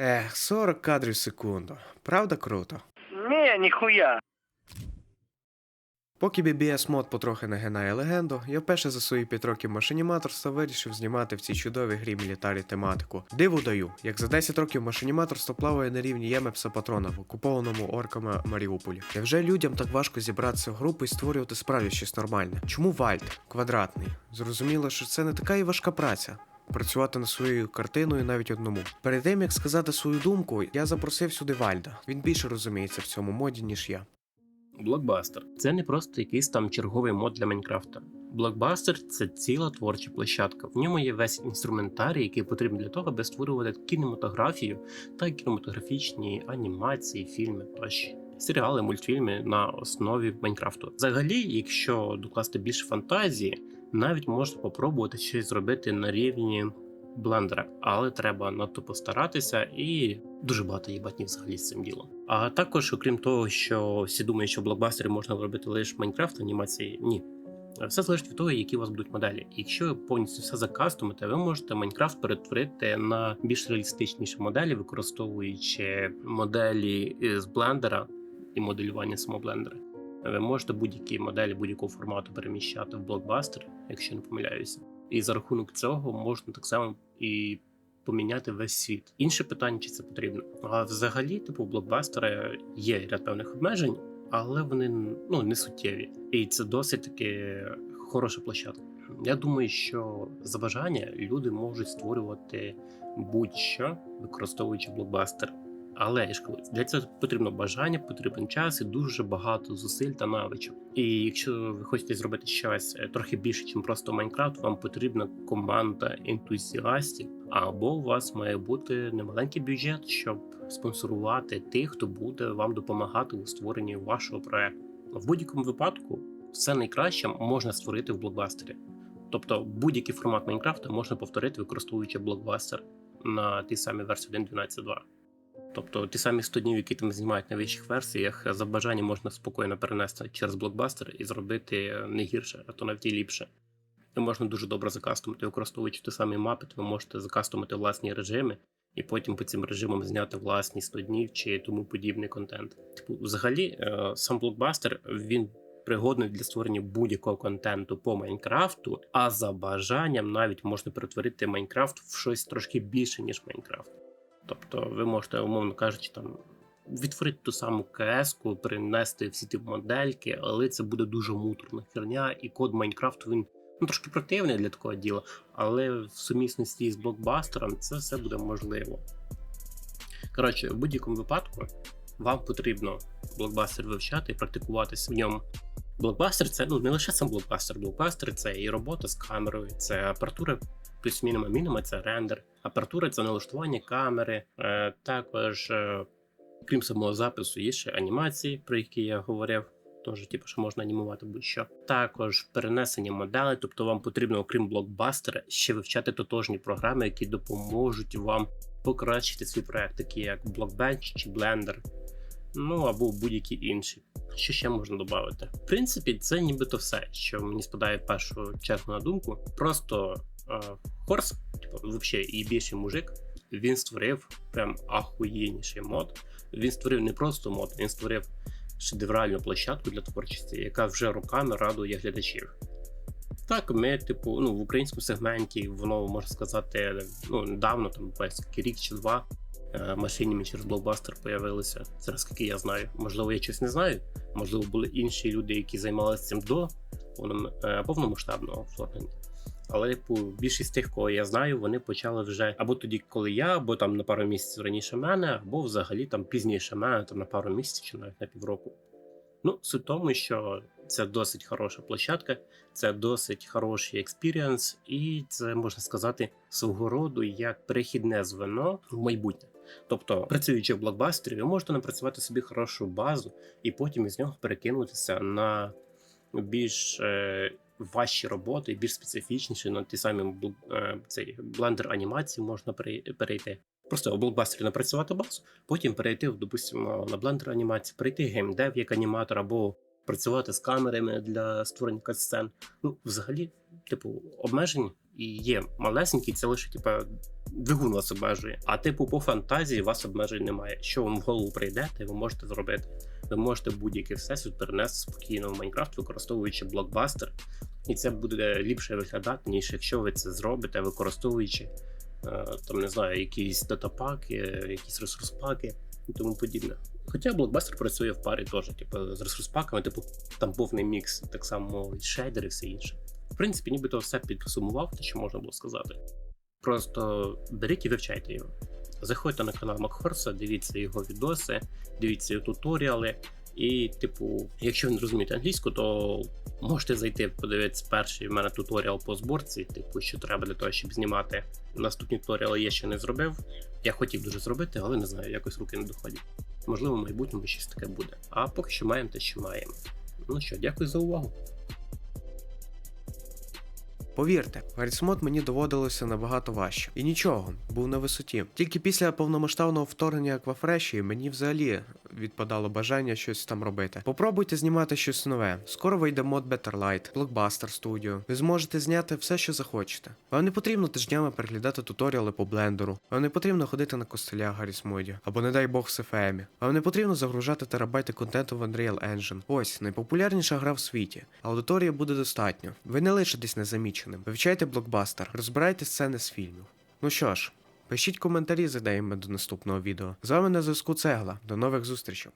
Ех, 40 кадрів в секунду. Правда круто? Не, нихуя. Поки BBS мод потрохи нагинає легенду, я вперше за свої 5 років машиніматорства вирішив знімати в цій чудовій грі мілітарі тематику. Диву даю, як за 10 років машиніматорство плаває на рівні Ємепса Патрона в окупованому орками Маріуполі. Невже людям так важко зібратися в групу і створювати справді щось нормальне? Чому вальт квадратний? Зрозуміло, що це не така і важка праця. Працювати над своєю картиною навіть одному. Перед тим як сказати свою думку, я запросив сюди Вальда. Він більше розуміється в цьому моді, ніж я. Блокбастер це не просто якийсь там черговий мод для Майнкрафта. Блокбастер це ціла творча площадка. В ньому є весь інструментарій, який потрібен для того, аби створювати кінематографію та кінематографічні анімації, фільми тощо. Серіали, мультфільми на основі Майнкрафту. Взагалі, якщо докласти більше фантазії, навіть можна попробувати щось зробити на рівні блендера, але треба надто постаратися і дуже багато їбатні взагалі з цим ділом. А також, окрім того, що всі думають, що в блокбастері можна робити лише Майнкрафт анімації, ні. Все залежить від того, які у вас будуть моделі. Якщо ви повністю все закастомите, ви можете Майнкрафт перетворити на більш реалістичніші моделі, використовуючи моделі з блендера і моделювання самого блендера. Ви можете будь-які моделі будь-якого формату переміщати в блокбастер, якщо не помиляюся. І за рахунок цього можна так само і поміняти весь світ. Інше питання, чи це потрібно. А взагалі, типу, блокбастери є ряд певних обмежень, але вони ну не суттєві. І це досить таки хороша площадка. Я думаю, що за бажання люди можуть створювати будь-що, використовуючи блокбастер. Але я ж кажу, для цього потрібно бажання, потрібен час і дуже багато зусиль та навичок. І якщо ви хочете зробити щось е, трохи більше, ніж просто Майнкрафт, вам потрібна команда ентузіастів, або у вас має бути немаленький бюджет, щоб спонсорувати тих, хто буде вам допомагати у створенні вашого проекту. В будь-якому випадку все найкраще можна створити в блокбастері. Тобто будь-який формат Майнкрафта можна повторити, використовуючи блокбастер на тій самій версії 1.12.2. Тобто ті самі 100 днів, які там знімають на вищих версіях, за бажанням можна спокійно перенести через блокбастер і зробити не гірше, а то навіть і ліпше. І можна дуже добре закастомити, використовуючи ті самі мапи, ви можете закастомити власні режими і потім по цим режимам зняти власні 100 днів чи тому подібний контент. Типу, взагалі, е, сам блокбастер він пригодний для створення будь-якого контенту по Майнкрафту, а за бажанням навіть можна перетворити Майнкрафт в щось трошки більше, ніж Майнкрафт. Тобто ви можете, умовно кажучи, там відтворити ту саму КС-ку, принести всі ті модельки, але це буде дуже муторна херня, і код Майнкрафту він ну, трошки противний для такого діла, але в сумісності з блокбастером це все буде можливо. Коротше, в будь-якому випадку вам потрібно блокбастер вивчати і практикуватися в ньому. Блокбастер це ну не лише сам блокбастер, блокбастер це і робота з камерою, це апаратура плюс мініма мініма це рендер. Апаратура це налаштування камери. Е, також, е, крім самого запису, є ще анімації, про які я говорив. Тож, типу, що можна анімувати будь-що. Також перенесення моделей, тобто вам потрібно, окрім блокбастера, ще вивчати тотожні програми, які допоможуть вам покращити свій проект, такі як Blockbench чи Blender, ну або будь-які інші. Що ще можна додати? В принципі, це нібито все, що мені спадає в першу чергу на думку. Просто е, Хорс, типу, взагалі, і більший мужик, він створив прям ахуєнніший мод. Він створив не просто мод, він створив шедевральну площадку для творчості, яка вже роками радує глядачів. Так, ми, типу, ну, в українському сегменті, воно можна сказати, ну, недавно, там, рік чи два, машині через блокбастер появилися. Це скільки я знаю. Можливо, я щось не знаю. Можливо, були інші люди, які займалися цим до е, повномасштабного вторгнення. Але типу, більшість тих, кого я знаю, вони почали вже або тоді, коли я, або там на пару місяців раніше мене, або взагалі там пізніше мене, там на пару місяців чи навіть на півроку. Ну, суть в тому, що це досить хороша площадка, це досить хороший експіріанс, і це можна сказати свого роду як перехідне звено в майбутнє. Тобто, працюючи в блокбастері, ви можете напрацювати собі хорошу базу і потім із нього перекинутися на більш е, важчі роботи, більш специфічніші на ті самі е, цей блендер анімації можна перейти. Просто в блокбастері напрацювати базу, потім перейти, допустимо, на блендер анімації, перейти геймдев як аніматор, або працювати з камерами для створення катсцен. Ну, взагалі, типу, обмежень і є малесенький, це лише типа двигун вас обмежує. А типу по фантазії вас обмежень немає. Що вам в голову прийде, те ви можете зробити. Ви можете будь-який всесвіт перенести спокійно в Майнкрафт, використовуючи блокбастер, і це буде ліпше виглядати, ніж якщо ви це зробите, використовуючи е, там не знаю, якісь датапаки, якісь ресурс-паки і тому подібне. Хоча блокбастер працює в парі теж, типу, з ресурс-паками, типу, там повний мікс, так само і шейдери, і все інше. В принципі, нібито все підсумував, те, що можна було сказати. Просто беріть і вивчайте його. Заходьте на канал Макхорса, дивіться його відоси, дивіться його туторіали. І, типу, якщо ви не розумієте англійську, то можете зайти подивитися перший в мене туторіал по зборці, типу, що треба для того, щоб знімати. Наступні туторіали я ще не зробив. Я хотів дуже зробити, але не знаю, якось руки не доходять. Можливо, в майбутньому щось таке буде. А поки що маємо те, що маємо. Ну що, дякую за увагу. Повірте, Гаррісмод мені доводилося набагато важче. І нічого, був на висоті. Тільки після повномасштабного вторгнення Аквафреші мені взагалі відпадало бажання щось там робити. Попробуйте знімати щось нове. Скоро вийде мод Better Light, Blockbuster Studio. Ви зможете зняти все, що захочете. Вам не потрібно тижнями переглядати туторіали по блендеру. Вам не потрібно ходити на костелях Гаррісмоді, або не дай Бог в SFM. Вам не потрібно загружати терабайти контенту в Unreal Engine. Ось найпопулярніша гра в світі. Аудиторії буде достатньо. Ви не лишитесь незаміченим. Вивчайте блокбастер, розбирайте сцени з фільмів. Ну що ж, пишіть коментарі з ідеями до наступного відео. З вами на зв'язку Цегла. До нових зустрічей.